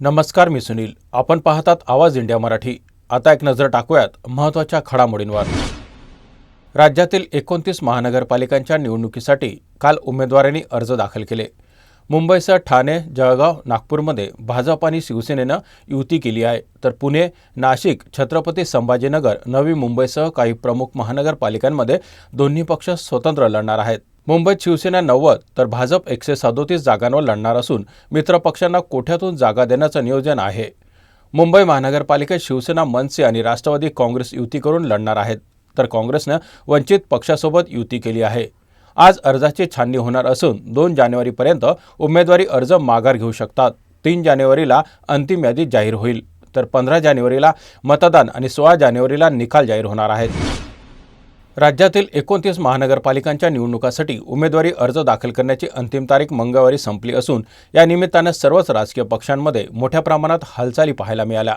नमस्कार मी सुनील. आपण पाहतात आवाज इंडिया मराठी. आता एक नजर टाकूयात महत्त्वाच्या घडामोडींवर. राज्यातील एकोणतीस महानगरपालिकांच्या निवडणुकीसाठी काल उमेदवारांनी अर्ज दाखल केले. मुंबईसह ठाणे जळगाव नागपूरमध्ये भाजप आणि शिवसेनेनं युती केली आहे. तर पुणे नाशिक छत्रपती संभाजीनगर नवी मुंबईसह काही प्रमुख महानगरपालिकांमध्ये दोन्ही पक्ष स्वतंत्र लढणार आहेत. मुंबईत शिवसेना नव्वद तर भाजप एकशे सदोतीस जागांवर लढणार असून मित्रपक्षांना कोठ्यातून जागा देण्याचं नियोजन आहे. मुंबई महानगरपालिकेत शिवसेना मनसे आणि राष्ट्रवादी काँग्रेस युती करून लढणार आहेत तर काँग्रेसनं वंचित पक्षासोबत युती केली आहे. आज अर्जाची छाननी होणार असून दोन जानेवारीपर्यंत उमेदवारी अर्ज माघार घेऊ शकतात. तीन जानेवारीला अंतिम यादी जाहीर होईल तर पंधरा जानेवारीला मतदान आणि सोळा जानेवारीला निकाल जाहीर होणार आहेत. राज्यातील एकोणतीस महानगरपालिकांच्या निवडणुकासाठी उमेदवारी अर्ज दाखल करण्याची अंतिम तारीख मंगळवारी संपली असून या निमित्तानं सर्वच राजकीय पक्षांमध्ये मोठ्या प्रमाणात हालचाली पाहायला मिळाल्या.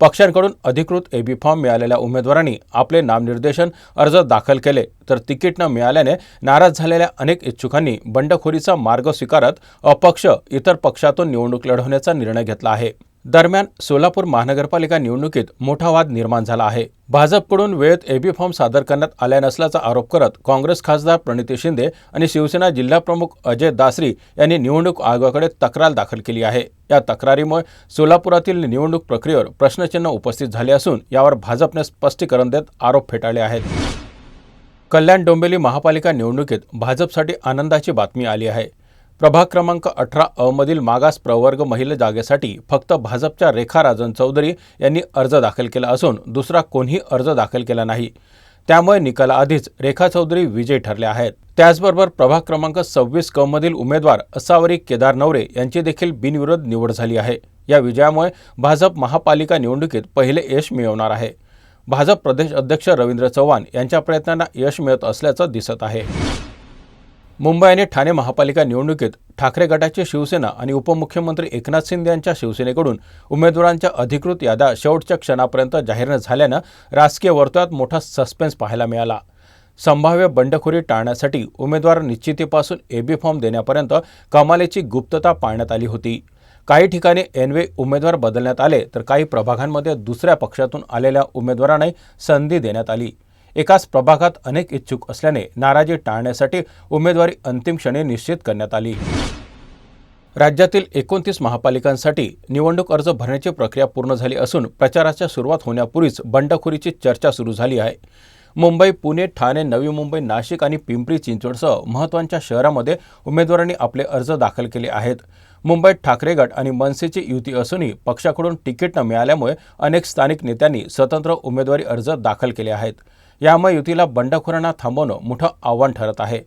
पक्षांकडून अधिकृत एबी फॉर्म मिळालेल्या उमेदवारांनी आपले नामनिर्देशन अर्ज दाखल केले तर तिकीट न मिळाल्याने नाराज झालेल्या अनेक इच्छुकांनी बंडखोरीचा मार्ग स्वीकारत अपक्ष इतर पक्षातून निवडणूक लढवण्याचा निर्णय घेतला आहे. दरम्यान सोलापूर महानगरपालिका निवडणुकीत मोठा वाद निर्माण झाला आहे. भाजपकडून वेळेत एबी फॉर्म सादर करण्यात आल्या नसल्याचा आरोप करत काँग्रेस खासदार प्रणिती शिंदे आणि शिवसेना जिल्हाप्रमुख अजय दासरी यांनी निवडणूक आयोगाकडे तक्रार दाखल केली आहे. या तक्रारीमुळे सोलापुरातील निवडणूक प्रक्रियेवर प्रश्नचिन्ह उपस्थित झाले असून यावर भाजपने स्पष्टीकरण देत आरोप फेटाळले आहेत. कल्याण डोंबिवली महापालिका निवडणुकीत भाजपसाठी आनंदाची बातमी आली आहे. प्रभाग क्रमांक अठरा अ मधील मागास प्रवर्ग महिला जागेसाठी फक्त भाजपच्या रेखा राजन चौधरी यांनी अर्ज दाखल केला असून दुसरा कोणीही अर्ज दाखल केला नाही. त्यामुळे निकालाआधीच रेखा चौधरी विजयी ठरल्या आहेत. त्याचबरोबर प्रभाग क्रमांक सव्वीस क मधील उमेदवार असावरी केदार नवरे यांची देखील बिनविरोध निवड झाली आहे. या विजयामुळे भाजप महापालिका निवडणुकीत पहिले यश मिळवणार आहे. भाजप प्रदेश अध्यक्ष रवींद्र चव्हाण यांच्या प्रयत्नांना यश मिळत असल्याचं दिसत आहे. मुंबई आणि ठाणे महापालिका निवडणुकीत ठाकरे गटाची शिवसेना आणि उपमुख्यमंत्री एकनाथ शिंदे यांच्या शिवसेनेकडून उमेदवारांच्या अधिकृत याद्या शेवटच्या क्षणापर्यंत जाहीर न झाल्यानं राजकीय वर्तुळात मोठा सस्पेन्स पाहायला मिळाला. संभाव्य बंडखोरी टाळण्यासाठी उमेदवार निश्चितीपासून एबी फॉर्म देण्यापर्यंत कमालीची गुप्तता पाळण्यात आली होती. काही ठिकाणी एनवे उमेदवार बदलण्यात आले तर काही प्रभागांमध्ये दुसऱ्या पक्षातून आलेल्या उमेदवारांनाही संधी देण्यात आली. एकाच प्रभागात अनेक इच्छुक असल्याने नाराजी टाळण्यासाठी उमेदवारी अंतिम क्षणी निश्चित करण्यात आली. राज्यातील एकोणतीस महापालिकांसाठी निवडणूक अर्ज भरण्याची प्रक्रिया पूर्ण झाली असून प्रचाराच्या सुरुवात होण्यापूर्वीच बंडखोरीची चर्चा सुरू झाली आहे. मुंबई पुणे ठाणे नवी मुंबई नाशिक आणि पिंपरी चिंचवडसह महत्त्वाच्या शहरामध्ये उमेदवारांनी आपले अर्ज दाखल केले आहेत. मुंबईत ठाकरे गट आणि मनसेची युती असूनही पक्षाकडून तिकीट न मिळाल्यामुळे अनेक स्थानिक नेत्यांनी स्वतंत्र उमेदवारी अर्ज दाखल केले आहेत. यामुळे युतीला बंडखोरांना थांबवणं मोठं आव्हान ठरत आहे.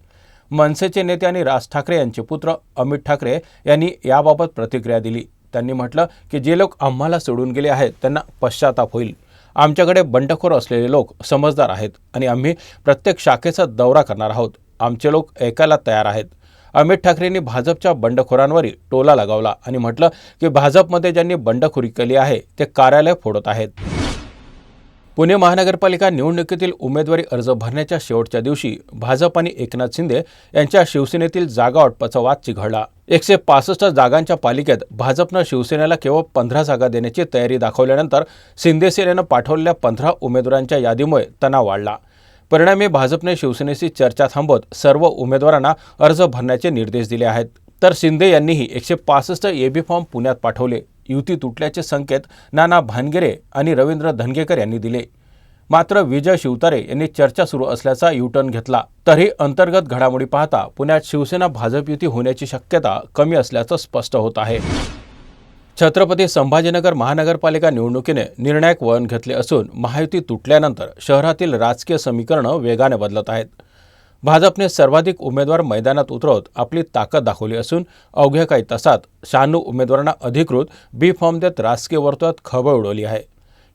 मनसेचे नेते आणि राज ठाकरे यांचे पुत्र अमित ठाकरे यांनी याबाबत प्रतिक्रिया दिली. त्यांनी म्हटलं की जे लोक आम्हाला सोडून गेले आहेत त्यांना पश्चाताप होईल. आमच्याकडे बंडखोर असलेले लोक समजदार आहेत आणि आम्ही प्रत्येक शाखेचा दौरा करणार आहोत. आमचे लोक ऐकायला तयार आहेत. अमित ठाकरेंनी भाजपच्या बंडखोरांवरही टोला लगावला आणि म्हटलं की भाजपमध्ये ज्यांनी बंडखोरी केली आहे ते कार्यालय फोडत आहेत. पुणे महानगरपालिका निवडणुकीतील उमेदवारी अर्ज भरण्याच्या शेवटच्या दिवशी भाजप आणि एकनाथ शिंदे यांच्या शिवसेनेतील जागा वाटपाचा वाद चिघळला. एकशे पासष्ट जागांच्या पालिकेत भाजपनं शिवसेनेला केवळ पंधरा जागा देण्याची तयारी दाखवल्यानंतर शिंदे सेनेनं पाठवलेल्या पंधरा उमेदवारांच्या यादीमुळे तणाव वाढला. परिणामी भाजपने शिवसेनेशी चर्चा थांबवत सर्व उमेदवारांना अर्ज भरण्याचे निर्देश दिले आहेत. तर शिंदे यांनीही एकशे पासष्ट एबी फॉर्म पुण्यात पाठवले. युती तुटल्याचे संकेत नाना भानगिरे आणि रवींद्र धनगेकर यांनी दिले. मात्र विजय शिवतारे यांनी चर्चा सुरू असल्याचा युटर्न घेतला. तरी अंतर्गत घडामोडी पाहता पुण्यात शिवसेना भाजप युती होण्याची शक्यता कमी असल्याचं स्पष्ट होत आहे. छत्रपती संभाजीनगर महानगरपालिका निवडणुकीने निर्णायक वळण घेतले असून महायुती तुटल्यानंतर शहरातील राजकीय समीकरणं वेगाने बदलत आहेत. भाजपने सर्वाधिक उमेदवार मैदानात उतरवत आपली ताकद दाखवली असून अवघ्या काही तासात शहाण्णव उमेदवारांना अधिकृत बी फॉर्म देत राजकीय वर्तुळात खळबळ उडवली आहे.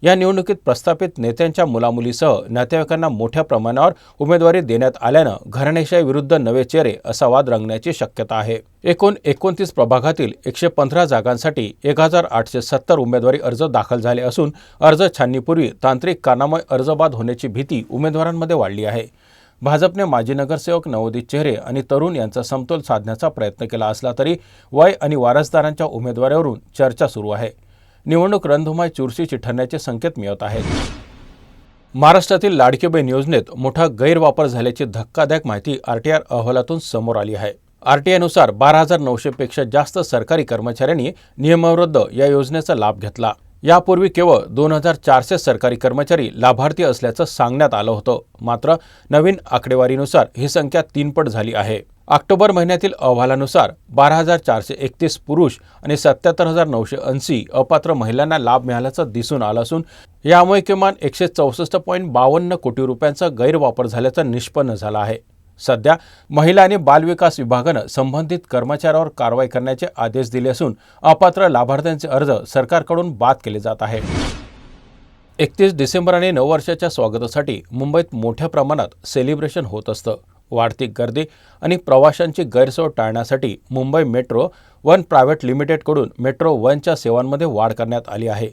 या निवडणुकीत प्रस्थापित नेत्यांच्या मुलामुलीसह नातेवाईकांना मोठ्या प्रमाणावर उमेदवारी देण्यात आल्यानं घराणेशाही विरुद्ध नवे चेहरे असा वाद रंगण्याची शक्यता आहे. एकूण एकोणतीस प्रभागातील एकशे पंधरा जागांसाठी एक हजार आठशे सत्तर उमेदवारी अर्ज दाखल झाले असून अर्ज छाननीपूर्वी तांत्रिक कारणामुळे अर्ज बाद होण्याची भीती उमेदवारांमध्ये वाढली आहे. भाजपने माजी नगरसेवक नवोदित चेहरे आणि तरुण यांचा समतोल साधण्याचा प्रयत्न केला असला तरी वय आणि वारसदारांच्या उमेदवारावरून चर्चा सुरू आहे. निवडणूक रणधुमाय चुरशीची ठरण्याचे संकेत मिळत आहेत. महाराष्ट्रातील लाडकेबेन योजनेत मोठा गैरवापर झाल्याची धक्कादायक माहिती आरटीआर अहवालातून समोर आली आहे. आरटीआयनुसार बारा हजार नऊशेपेक्षा जास्त सरकारी कर्मचाऱ्यांनी नियमाविरुद्ध या योजनेचा लाभ घेतला. यापूर्वी केवळ दोन हजार चारशे सरकारी कर्मचारी लाभार्थी असल्याचं सांगण्यात आलं होतं. मात्र नवीन आकडेवारीनुसार ही संख्या तीनपट झाली आहे. ऑक्टोबर महिन्यातील अहवालानुसार बारा हजार चारशे एकतीस पुरुष आणि सत्याहत्तर हजार नऊशे ऐंशी अपात्र महिलांना लाभ मिळाल्याचं दिसून आलं असून यामुळे किमान एकशे चौसष्ट पॉईंट बावन्न कोटी रुपयांचा गैरवापर झाल्याचं निष्पन्न झालं आहे. सध्या महिला आणि बालविकास विभागानं संबंधित कर्मचाऱ्यावर कारवाई करण्याचे आदेश दिले असून अपात्र लाभार्थ्यांचे अर्ज सरकारकडून बाद केले जात आहे. एकतीस डिसेंबर आणि नववर्षाच्या स्वागतासाठी मुंबईत मोठ्या प्रमाणात सेलिब्रेशन होत असतं. वाढती गर्दी आणि प्रवाशांची गैरसोय टाळण्यासाठी मुंबई मेट्रो वन प्रायव्हेट लिमिटेडकडून मेट्रो वनच्या सेवांमध्ये वाढ करण्यात आली आहे.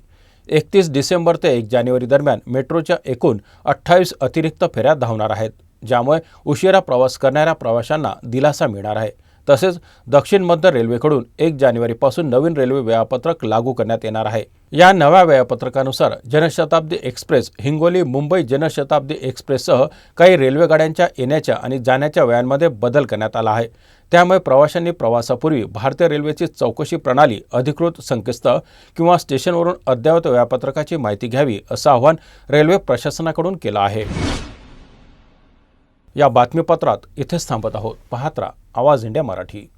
एकतीस डिसेंबर ते एक जानेवारी दरम्यान मेट्रोच्या एकूण अठ्ठावीस अतिरिक्त फेऱ्या धावणार आहेत. ज्यामुळे उशिरा प्रवास करणाऱ्या प्रवाशांना दिलासा मिळणार आहे. तसेच दक्षिण मध्य रेल्वेकडून एक जानेवारीपासून नवीन रेल्वे वेळापत्रक लागू करण्यात येणार आहे. या नव्या वेळापत्रकानुसार जनशताब्दी एक्सप्रेस हिंगोली मुंबई जनशताब्दी एक्सप्रेससह काही रेल्वेगाड्यांच्या येण्याच्या आणि जाण्याच्या वेळांमध्ये बदल करण्यात आला आहे. त्यामुळे प्रवाशांनी प्रवासापूर्वी भारतीय रेल्वेची चौकशी प्रणाली अधिकृत संकेतस्थळ किंवा स्टेशनवरून अद्ययावत वेळापत्रकाची माहिती घ्यावी असं आवाहन रेल्वे प्रशासनाकडून केलं आहे. या बातमीपत्रात इथेच थांबत आहोत. पाहत राहा. आवाज इंडिया मराठी.